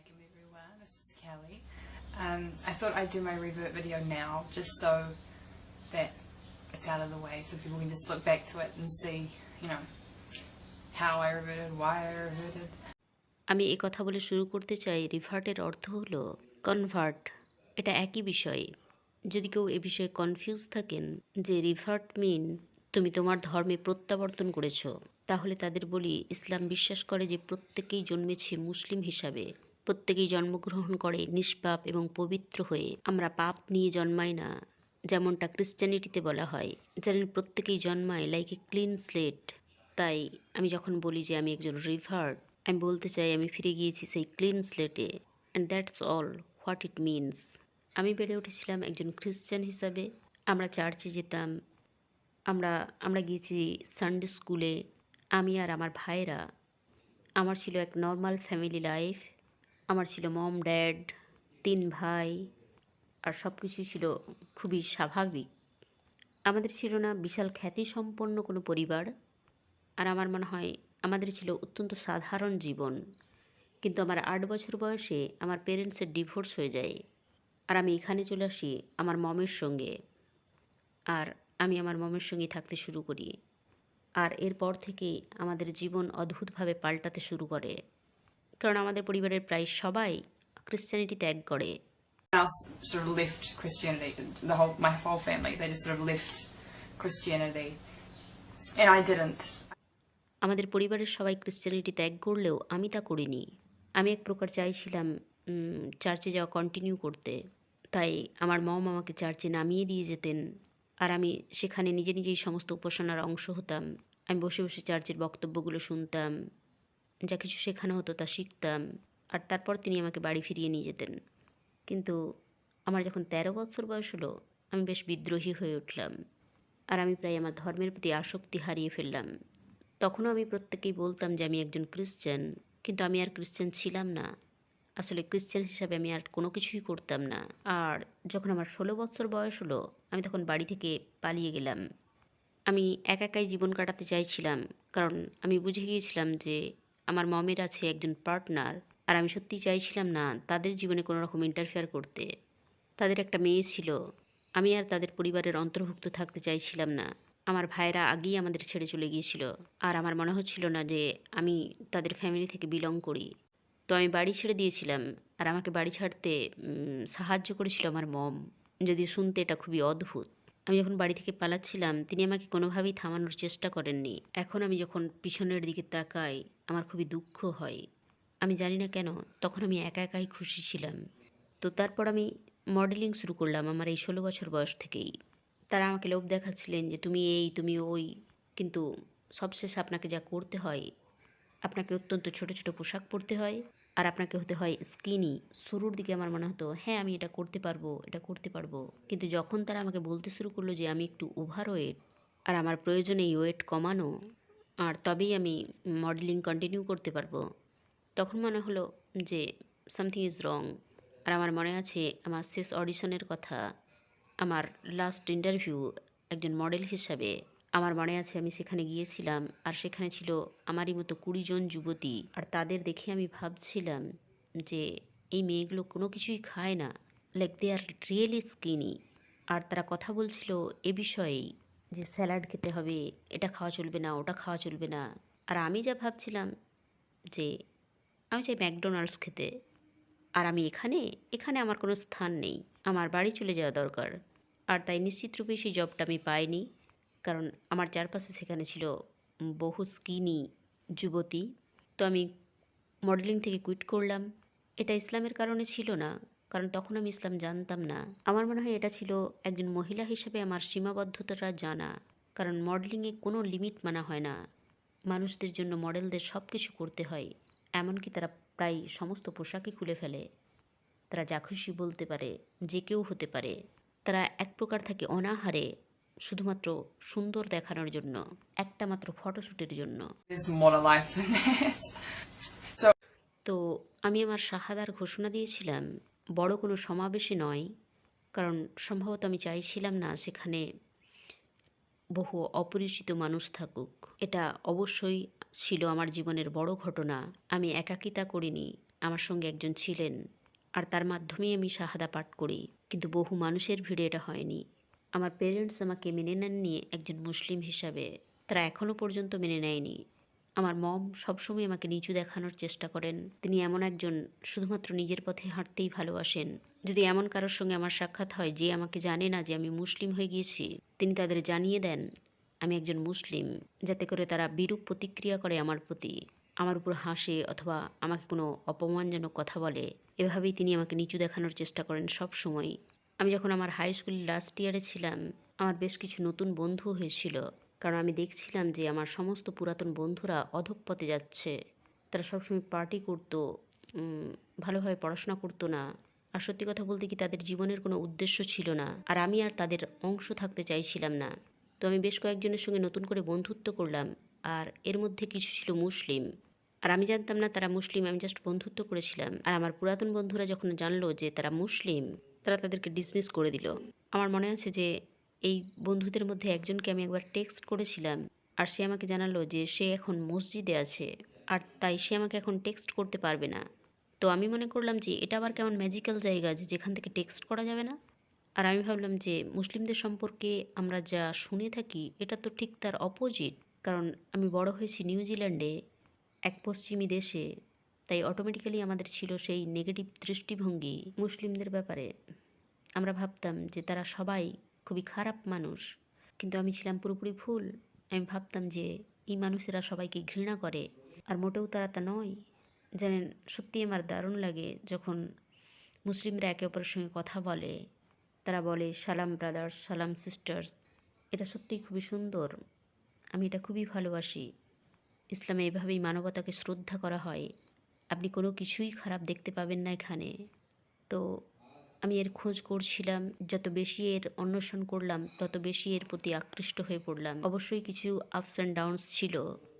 Welcome everyone, this is Kelly. Um, I thought I'd do my revert video now just so that it's out of the way so people can just look back to it and see, you know, how I reverted, why I reverted. আমি এ কথা বলে শুরু করতে চাই রিভার্টের অর্থ হলো convert এটা একই বিষয় যদি কেউ এ বিষয়ে কনফিউজ থাকেন যে রিভার্ট মিন তুমি তোমার ধর্মে প্রত্যাবর্তন করেছ তাহলে তাদের বলি ইসলাম বিশ্বাস করে যে প্রত্যেকেই জন্মেছে মুসলিম হিসাবে প্রত্যেকেই জন্মগ্রহণ করে নিষ্পাপ এবং পবিত্র হয়ে আমরা পাপ নিয়ে জন্মাই না, যেমনটা ক্রিশ্চিয়ানিটিতে বলা হয়। জানেন প্রত্যেকেই জন্মায় লাইক এ ক্লিন স্লেট তাই আমি যখন বলি যে আমি একজন রিভার্ট আমি বলতে চাই আমি ফিরে গিয়েছি সেই clean স্লেটে and that's all what it means আমি বেড়ে উঠেছিলাম একজন খ্রিশ্চান হিসাবে। আমরা চার্চে যেতাম। আমরা আমরা গিয়েছি সানডে স্কুলে আমি আর আমার ভাইরা আমার ছিল এক নর্মাল ফ্যামিলি লাইফ আমার ছিল মম ড্যাড তিন ভাই আর সব কিছুই ছিল খুবই স্বাভাবিক। আমাদের ছিল না বিশাল খ্যাতিসম্পন্ন কোনো পরিবার আর আমার মনে হয় আমাদের ছিল অত্যন্ত সাধারণ জীবন। কিন্তু আমার আট বছর বয়সে আমার পেরেন্টসের ডিভোর্স হয়ে যায় আর আমি এখানে চলে আসি আমার মমের সঙ্গে আর আমি আমার মমের সঙ্গে থাকতে শুরু করি। আর এরপর থেকে আমাদের জীবন অদ্ভুতভাবে পাল্টাতে শুরু করে। কারণ আমাদের পরিবারের প্রায় সবাই ক্রিশ্চিয়ানিটি ত্যাগ করে। Sort of left Christianity, the whole, my whole family, they just sort of left Christianity. And I didn't. আমাদের পরিবারের সবাই ক্রিশ্চিয়ানিটি ত্যাগ করলেও আমি তা করিনি। আমি এক প্রকার চাইছিলাম চার্চে যাওয়া কন্টিনিউ করতে। তাই আমার মম আমাকে চার্চে নামিয়ে দিয়ে যেতেন। আর আমি সেখানে নিজে নিজেই সমস্ত উপাসনার অংশ হতাম। আমি বসে বসে চার্চের বক্তব্যগুলো শুনতাম। যা কিছু শেখানো হতো তা শিখতাম। আর তারপর তিনি আমাকে বাড়ি ফিরিয়ে নিয়ে যেতেন। কিন্তু আমার যখন তেরো বছর বয়স হলো, আমি বেশ বিদ্রোহী হয়ে উঠলাম। আর আমি প্রায় আমার ধর্মের প্রতি আসক্তি হারিয়ে ফেললাম। তখনও আমি প্রত্যেকেই বলতাম যে আমি একজন ক্রিশ্চান কিন্তু আমি আর ক্রিশ্চান ছিলাম না। আসলে ক্রিশ্চান হিসাবে আমি আর কোনো কিছুই করতাম না। আর যখন আমার ষোলো বছর বয়স হলো, আমি তখন বাড়ি থেকে পালিয়ে গেলাম। আমি একা একাই জীবন কাটাতে চাইছিলাম, কারণ আমি বুঝে গিয়েছিলাম যে আমার মমের আছে একজন পার্টনার আর আমি সত্যিই চাইছিলাম না তাদের জীবনে কোনো রকম ইন্টারফেয়ার করতে। তাদের একটা মেয়ে ছিল। আমি আর তাদের পরিবারের অন্তর্ভুক্ত থাকতে চাইছিলাম না। আমার ভাইরা আগেই আমাদের ছেড়ে চলে গিয়েছিল। আর আমার মনে হচ্ছিল না যে আমি তাদের ফ্যামিলি থেকে বিলং করি। তো আমি বাড়ি ছেড়ে দিয়েছিলাম আর আমাকে বাড়ি ছাড়তে সাহায্য করেছিল আমার মম। যদিও শুনতে এটা খুবই অদ্ভুত। আমি যখন বাড়ি থেকে পালাচ্ছিলাম, তিনি আমাকে কোনোভাবেই থামানোর চেষ্টা করেননি। এখন আমি যখন পিছনের দিকে তাকাই, আমার খুবই দুঃখ হয়। আমি জানি না কেন, তখন আমি একা একাই খুশি ছিলাম। তো তারপর আমি মডেলিং শুরু করলাম আমার এই ষোলো বছর বয়স থেকেই। তারা আমাকে লোভ দেখাচ্ছিলেন যে, তুমি এই, তুমি ওই। কিন্তু সবশেষে আপনাকে যা করতে হয়, আপনাকে অত্যন্ত ছোট ছোট পোশাক পরতে হয়। আর আপনাকে হতে হয় স্কিনি শুরুর দিকে আমার মনে হতো হ্যাঁ আমি এটা করতে পারব, এটা করতে পারব। কিন্তু যখন তারা আমাকে বলতে শুরু করল যে আমি একটু ওভার ওয়েট আর আমার প্রয়োজনে এই ওয়েট কমানো, আর তবেই আমি মডেলিং কন্টিনিউ করতে পারব, তখন মনে হলো যে সামথিং ইজ রং আর আমার মনে আছে আমার শেষ অডিশনের কথা, আমার লাস্ট ইন্টারভিউ একজন মডেল হিসাবে আমার মনে আছে আমি সেখানে গিয়েছিলাম, আর সেখানে ছিল আমারই মতো কুড়ি জন যুবতী। আর তাদের দেখে আমি ভাবছিলাম যে এই মেয়েগুলো কোনো কিছুই খায় না like they are really skinny আর তারা কথা বলছিল এ বিষয়েই যে স্যালাড খেতে হবে, এটা খাওয়া চলবে না, ওটা খাওয়া চলবে না। আর আমি যা ভাবছিলাম যে আমি চাই ম্যাকডোনাল্ডস খেতে, আর আমি এখানে এখানে আমার কোনো স্থান নেই, আমার বাড়ি চলে যাওয়া দরকার। আর তাই নিশ্চিত রূপে সেই জবটা আমি পাইনি। কারণ আমার চারপাশে সেখানে ছিল বহু স্কিনি যুবতী। তো আমি মডেলিং থেকে কুইট করলাম। এটা ইসলামের কারণে ছিল না, কারণ তখন আমি ইসলাম জানতাম না। আমার মনে হয় এটা ছিল একজন মহিলা হিসেবে আমার সীমাবদ্ধতাটা জানা, কারণ মডেলিংয়ে কোনো লিমিট মানা হয় না। মানুষদের জন্য মডেলদের সব কিছু করতে হয়, এমনকি তারা প্রায় সমস্ত পোশাকই খুলে ফেলে। তারা যা খুশি বলতে পারে, যে কেউ হতে পারে। তারা এক প্রকার থাকে অনাহারে শুধুমাত্র সুন্দর দেখানোর জন্য একটা মাত্র ফটোশ্যুটের জন্য। তো আমি আমার শাহাদার ঘোষণা দিয়েছিলাম বড় কোনো সমাবেশে নয় কারণ সম্ভবত আমি চাইছিলাম না সেখানে বহু অপরিচিত মানুষ থাকুক। এটা অবশ্যই ছিল আমার জীবনের বড় ঘটনা। আমি একাকিতা করিনি আমার সঙ্গে একজন ছিলেন আর তার মাধ্যমেই আমি শাহাদা পাঠ করি। কিন্তু বহু মানুষের ভিড়ে এটা হয়নি। আমার পেরেন্টস আমাকে মেনে নেননি, একজন মুসলিম হিসাবে। তারা এখনও পর্যন্ত মেনে নেয়নি। আমার মম সবসময় আমাকে নিচু দেখানোর চেষ্টা করেন। তিনি এমন একজন শুধুমাত্র নিজের পথে হাঁটতেই ভালোবাসেন। যদি এমন কারোর সঙ্গে আমার সাক্ষাৎ হয় যে আমাকে জানে না যে আমি মুসলিম হয়ে গিয়েছি, তিনি তাদের জানিয়ে দেন, আমি একজন মুসলিম। যাতে করে তারা বিরূপ প্রতিক্রিয়া করে আমার প্রতি। আমার উপর হাসে অথবা আমাকে কোনো অপমানজনক কথা বলে। এভাবেই তিনি আমাকে নিচু দেখানোর চেষ্টা করেন সব সময় আমি যখন আমার হাই স্কুল লাস্ট ইয়ারে ছিলাম, আমার বেশ কিছু নতুন বন্ধু হয়েছিল। কারণ আমি দেখছিলাম যে আমার সমস্ত পুরাতন বন্ধুরা অধঃপথে যাচ্ছে। তারা সবসময় পার্টি করতো ভালোভাবে পড়াশোনা করতো না। আর সত্যি কথা বলতে কি, তাদের জীবনের কোনো উদ্দেশ্য ছিল না। আর আমি আর তাদের অংশ থাকতে চাইছিলাম না। তো আমি বেশ কয়েকজনের সঙ্গে নতুন করে বন্ধুত্ব করলাম। আর এর মধ্যে কিছু ছিল মুসলিম। আর আমি জানতাম না তারা মুসলিম, আমি জাস্ট বন্ধুত্ব করেছিলাম। আর আমার পুরাতন বন্ধুরা যখন জানলো যে তারা মুসলিম তারা তাদেরকে ডিসমিস করে দিল। আমার মনে আছে যে এই বন্ধুদের মধ্যে একজনকে আমি একবার টেক্সট করেছিলাম আর সে আমাকে জানালো যে সে এখন মসজিদে আছে আর তাই সে আমাকে এখন টেক্সট করতে পারবে না। তো আমি মনে করলাম যে এটা আবার কেমন ম্যাজিক্যাল জায়গা যে যেখান থেকে টেক্সট করা যাবে না। আর আমি ভাবলাম যে মুসলিমদের সম্পর্কে আমরা যা শুনে থাকি, এটা তো ঠিক তার অপোজিট কারণ আমি বড় হয়েছি নিউজিল্যান্ডে এক পশ্চিমী দেশে। তাই অটোমেটিক্যালি আমাদের ছিল সেই নেগেটিভ দৃষ্টিভঙ্গি মুসলিমদের ব্যাপারে। আমরা ভাবতাম যে তারা সবাই খুবই খারাপ মানুষ, কিন্তু আমি ছিলাম পুরোপুরি ভুল। আমি ভাবতাম যে এই মানুষেরা সবাইকে ঘৃণা করে, আর মোটেও তারা তা নয়। জানেন সত্যি আমার দারুণ লাগে যখন মুসলিমরা একে অপরের সঙ্গে কথা বলে। তারা বলে, সালাম ব্রাদার্স সালাম সিস্টার্স এটা সত্যিই খুবই সুন্দর। আমি এটা খুবই ভালোবাসি। ইসলামে এভাবেই মানবতাকে শ্রদ্ধা করা হয়। আপনি কোনো কিছুই খারাপ দেখতে পাবেন না এখানে। তো আমি এর খোঁজ করছিলাম, যত বেশি এর অন্বেষণ করলাম, তত বেশি এর প্রতি আকৃষ্ট হয়ে পড়লাম। অবশ্যই কিছু আপস অ্যান্ড ডাউনস ছিল,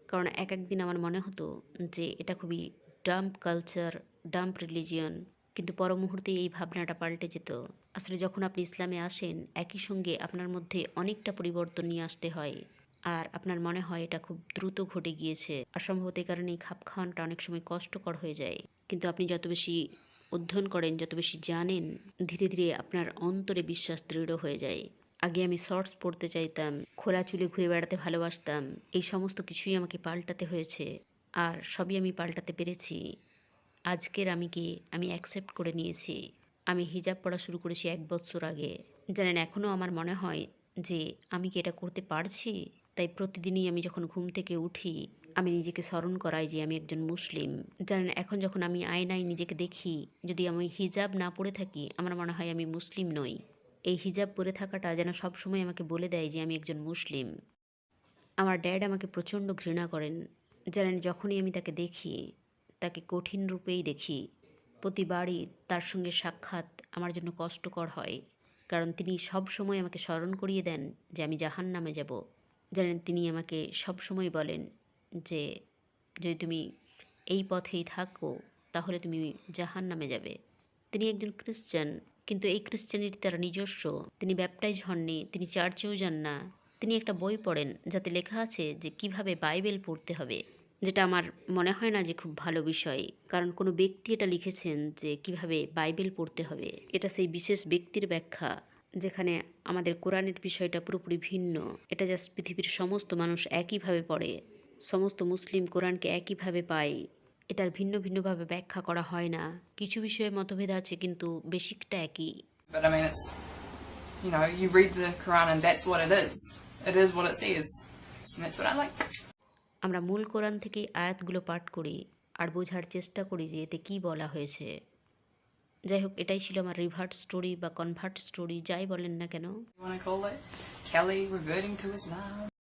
কারণ এক একদিন আমার মনে হতো যে এটা খুবই ডাম্প কালচার ডাম্প রিলিজিয়ন কিন্তু পর মুহূর্তে এই ভাবনাটা পাল্টে যেত। আসলে যখন আপনি ইসলামে আসেন, একই সঙ্গে আপনার মধ্যে অনেকটা পরিবর্তন নিয়ে আসতে হয়। আর আপনার মনে হয় এটা খুব দ্রুত ঘটে গিয়েছে? আর সম্ভবত এই কারণে খাপ খাওয়ানোটা অনেক সময় কষ্টকর হয়ে যায়। কিন্তু আপনি যত বেশি অধ্যয়ন করেন, যত বেশি জানেন, ধীরে ধীরে আপনার অন্তরে বিশ্বাস দৃঢ় হয়ে যায়। আগে আমি শর্টস পড়তে চাইতাম, খোলা চুলে ঘুরে বেড়াতে ভালোবাসতাম, এই সমস্ত কিছুই আমাকে পাল্টাতে হয়েছে। আর সবই আমি পাল্টাতে পেরেছি। আজকের আমিকে আমি অ্যাকসেপ্ট করে নিয়েছি। আমি হিজাব পড়া শুরু করেছি এক বছর আগে। জানেন এখনও আমার মনে হয় যে আমি কি এটা করতে পারছি? তাই প্রতিদিনই আমি যখন ঘুম থেকে উঠি, আমি নিজেকে স্মরণ করাই যে আমি একজন মুসলিম। জানেন, এখন যখন আমি আয়নায় নিজেকে দেখি, যদি আমি হিজাব না পরে থাকি, আমার মনে হয় আমি মুসলিম নই। এই হিজাব পরে থাকাটা যেন সবসময় আমাকে বলে দেয় যে আমি একজন মুসলিম। আমার ড্যাড আমাকে প্রচণ্ড ঘৃণা করেন। জানেন, যখনই আমি তাকে দেখি, তাকে কঠিন রূপেই দেখি। প্রতিবারই তার সঙ্গে সাক্ষাৎ আমার জন্য কষ্টকর হয়। কারণ তিনি সব সময় আমাকে স্মরণ করিয়ে দেন যে আমি জাহান নামে যাব। জানেন, তিনি আমাকে সব সময় বলেন যে, যদি তুমি এই পথেই থাকো, তাহলে তুমি জাহান নামে যাবে। তিনি একজন খ্রিস্টান, কিন্তু এই খ্রিস্টানিটি তার নিজস্ব। তিনি ব্যাপটাইজ হননি, তিনি চার্চেও যান না। তিনি একটা বই পড়েন, যাতে লেখা আছে যে, কীভাবে বাইবেল পড়তে হবে? যেটা আমার মনে হয় না যে খুব ভালো বিষয়, কারণ কোনো ব্যক্তি এটা লিখেছেন যে, কীভাবে বাইবেল পড়তে হবে? এটা সেই বিশেষ ব্যক্তির ব্যাখ্যা। যেখানে আমাদের কোরআনের বিষয়টা পুরোপুরি ভিন্ন এটা জাস্ট পৃথিবীর সমস্ত মানুষ একইভাবে পড়ে সমস্ত মুসলিম কোরআনকে একইভাবে পায় এটার ভিন্ন ভিন্নভাবে ব্যাখ্যা করা হয় না কিছু বিষয়ে মতভেদ আছে কিন্তু বেসিকটা একই But I mean, it's, you know, you read the Quran and that's what it is. It is what it says. And that's what I like. আমরা মূল কোরআন থেকে আয়াতগুলো পাঠ করি আর বোঝার চেষ্টা করি যে এতে কী বলা হয়েছে যাই হোক এটাই ছিল আমার রিভার্ট স্টোরি বা কনভার্ট স্টোরি যাই বলেন না কেন।